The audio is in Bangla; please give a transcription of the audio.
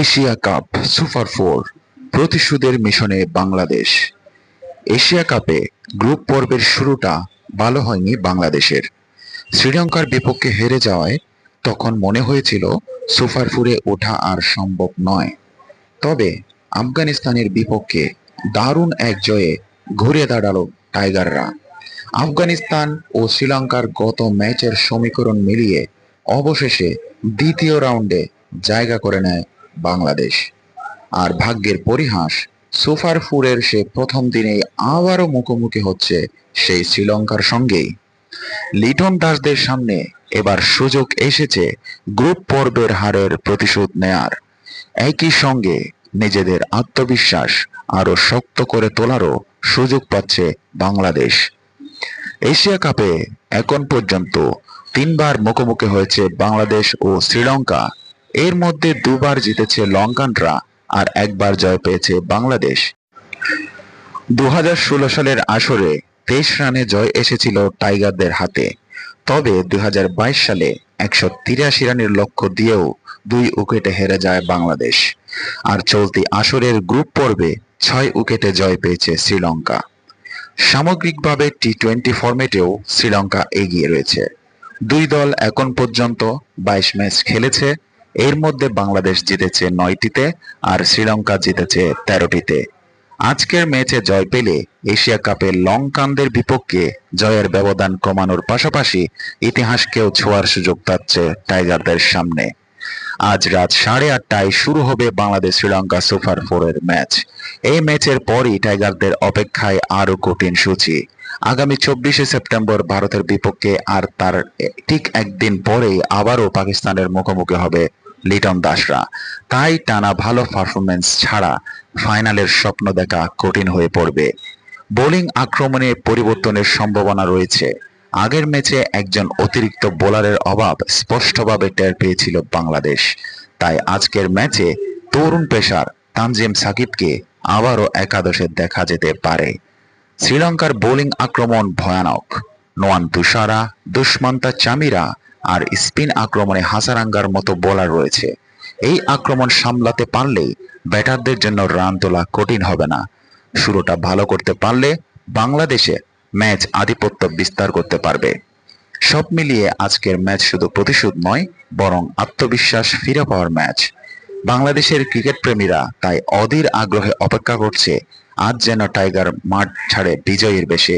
এশিয়া কাপ সুপার ফোর প্রতিশোধের মিশনে বাংলাদেশ। এশিয়া কাপে গ্রুপ পর্বের শুরুটা ভালো হয়নি বাংলাদেশের। শ্রীলঙ্কার বিপক্ষে হেরে যাওয়ায় তখন মনে হয়েছিল সুপার ফোরে ওঠা আর সম্ভব নয়। তবে আফগানিস্তানের বিপক্ষে দারুণ এক জয়ে ঘুরে দাঁড়াল টাইগাররা। আফগানিস্তান ও শ্রীলঙ্কার গত ম্যাচের সমীকরণ মিলিয়ে অবশেষে দ্বিতীয় রাউন্ডে জায়গা করে নেয় বাংলাদেশ। আর ভাগ্যের পরিহাস সুপার ফোরের সে প্রথম দিনেই আবারও মুখোমুখি হচ্ছে সেই শ্রীলঙ্কার সঙ্গেই। লিটন দাসদের সামনে এবার সুযোগ এসেছে গ্রুপ পর্বের হারের প্রতিশোধ নেয়ার। একই সঙ্গে নিজেদের আত্মবিশ্বাস আরও শক্ত করে তোলারও সুযোগ পাচ্ছে বাংলাদেশ। এশিয়া কাপে এখন পর্যন্ত তিনবার মুখোমুখি হয়েছে বাংলাদেশ ও শ্রীলঙ্কা। এর মধ্যে দুবার জিতেছে লঙ্কানরা আর একবার জয় পেয়েছে বাংলাদেশ। দু হাজার ষোলো সালের আসরে তেইশ রানে জয় এসেছিল টাইগারদের হাতে। তবে দুই সালে একশো তিরাশি রানের লক্ষ্য দিয়েও দুই উইকেটে হেরে যায় বাংলাদেশ। আর চলতি আসরের গ্রুপ পর্বে ছয় উইকেটে জয় পেয়েছে শ্রীলঙ্কা। সামগ্রিকভাবে টি টোয়েন্টি ফরম্যাটেও শ্রীলঙ্কা এগিয়ে রয়েছে। দুই দল এখন পর্যন্ত বাইশ ম্যাচ খেলেছে এর মধ্যে বাংলাদেশ জিতেছে নয়টিতে আর শ্রীলঙ্কা জিতেছে তেরোটিতে। আজকের ম্যাচে জয় পেলে এশিয়া কাপে লঙ্কানদের বিপক্ষে জয়ের ব্যবধান কমানোর পাশাপাশি ইতিহাসকেও ছোঁয়ার সুযোগ পাচ্ছে টাইগারদের সামনে। আজ রাত সাড়ে আটটায় শুরু হবে বাংলাদেশ শ্রীলঙ্কা সুপার ফোরের ম্যাচ। এই ম্যাচের পরই টাইগারদের অপেক্ষায় আরও কঠিন সূচি। আগামী চব্বিশে সেপ্টেম্বর ভারতের বিপক্ষে আর তার ঠিক একদিন পরেই আবারও পাকিস্তানের মুখোমুখি হবে লিটন দাসরা। তাই টানা ভালো পারফরমেন্স ছাড়া ফাইনালের স্বপ্ন দেখা কঠিন হয়ে পড়বে। বোলিং আক্রমণে পরিবর্তনের সম্ভাবনা রয়েছে। আগের ম্যাচে একজন অতিরিক্ত বোলারের অভাব স্পষ্টভাবে টের পেয়েছিল বাংলাদেশ। তাই আজকের ম্যাচে তরুণ পেশার তানজিম সাকিবকে আবারও একাদশে দেখা যেতে পারে। শ্রীলঙ্কার বোলিং আক্রমণ ভয়ানক। নোয়ান তুষারা, দুষ্মন্তা চামিরা আর স্পিন আক্রমণে হাসারাঙ্গার মতো বোলার রয়েছে। এই আক্রমণ সামলাতে পারলেই ব্যাটারদের জন্য রান তোলা কঠিন হবে না। শুরুটা ভালো করতে পারলে বাংলাদেশে ম্যাচ আধিপত্য বিস্তার করতে পারবে। সব মিলিয়ে আজকের ম্যাচ শুধু প্রতিশোধ নয়, বরং আত্মবিশ্বাস ফিরে পাওয়ার ম্যাচ। বাংলাদেশের ক্রিকেট প্রেমীরা তাই অধীর আগ্রহে অপেক্ষা করছে, আজ যেন টাইগার মাঠ ছাড়ে বিজয়ীর বেশে।